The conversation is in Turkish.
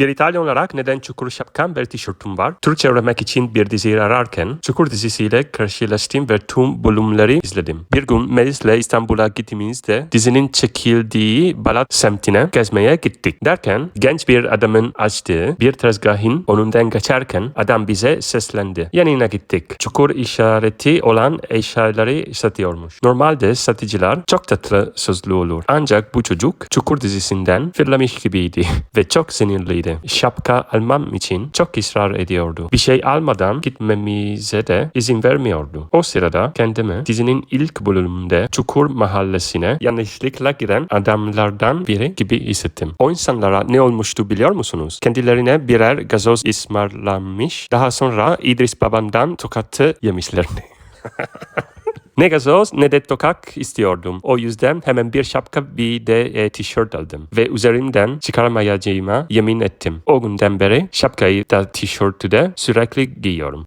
Bir İtalyan olarak neden Çukur şapkam ve tişörtüm var? Türkçe öğrenmek için bir diziyi ararken Çukur dizisiyle karşılaştım ve tüm bölümleri izledim. Bir gün Melis'le İstanbul'a gittiğimizde dizinin çekildiği Balat semtine gezmeye gittik. Derken genç bir adamın açtığı bir tezgahın önünden geçerken adam bize seslendi. Yanına gittik. Çukur işareti olan eşyaları satıyormuş. Normalde satıcılar çok tatlı sözlü olur. Ancak bu çocuk Çukur dizisinden fırlamış gibiydi ve çok sinirliydi. Şapka almam için çok ısrar ediyordu. Bir şey almadan gitmemize de izin vermiyordu. O sırada kendimi dizinin ilk bölümünde Çukur mahallesine yanlışlıkla giren adamlardan biri gibi hissettim. O insanlara ne olmuştu biliyor musunuz? Kendilerine birer gazoz ısmarlanmış. Daha sonra İdris Baba'ndan tokatı yemişlerdi. Ne gazoz ne de tokak istiyordum. O yüzden hemen bir şapka bir de e, tişört aldım. Ve üzerimden çıkaramayacağıma yemin ettim. O günden beri şapkayı da tişörtü de sürekli giyiyorum.